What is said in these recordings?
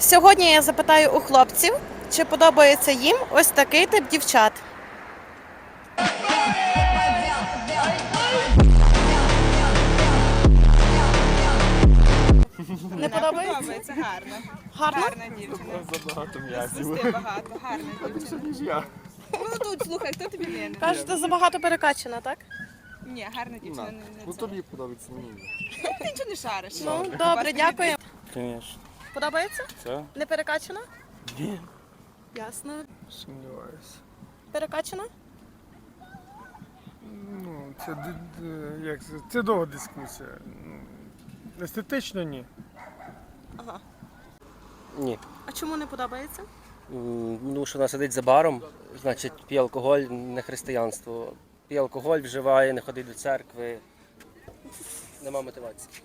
Сьогодні я запитаю у хлопців, чи подобається їм ось такий тип дівчат. Не подобається? Подобається гарно. Гарно? Гарна дівчина. Забагато м'язів. Пусти багато, гарна дівчина. ніж я. Ну тут слухай, хто тобі не Кажете, забагато перекачана, так? Ні, гарна дівчина не, не Ну це. тобі подобається мені. Ти нічого не шариш. Ну, добре, дякую. Звісно. Подобається? Це? Не перекачана? Ні. Ясно. Сумніваюся. Перекачана? Ну, це, д- д- як це, це довга дискусія. Ну, Естетично ні. Ага. Ні. А чому не подобається? М, Ну, що вона сидить за баром, значить, п'є алкоголь, не християнство. П'є алкоголь, вживає, не ходить до церкви. Нема мотивації.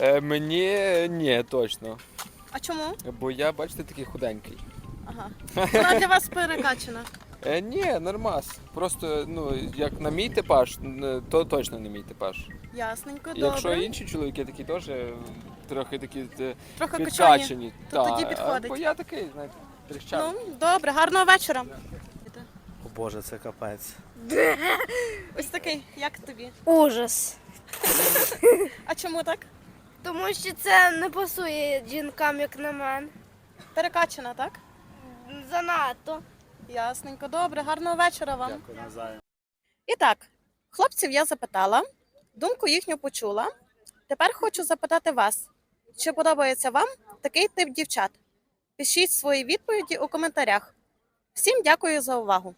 Е, мені ні, точно. А чому? Бо я, бачите, такий худенький. Ага. Вона для вас перекачана. Е, ні, нормас. Просто, ну, як на мій типаж, н- то точно не мій типаж. Ясненько, Якщо добре. інші чоловіки такі теж е, трохи такі е, Трохи підкачені. то та, тоді підходить. Бо я такий, знаєте, тріщав. Ну, добре, гарного вечора. О Боже, це капець. Ось такий, як тобі? Ужас. А чому так? Тому що це не пасує жінкам, як на мене. Перекачана, так? Занадто. Ясненько, добре, гарного вечора вам. Дякую, Назаю. І так, хлопців я запитала, думку їхню почула. Тепер хочу запитати вас, чи подобається вам такий тип дівчат? Пишіть свої відповіді у коментарях. Всім дякую за увагу!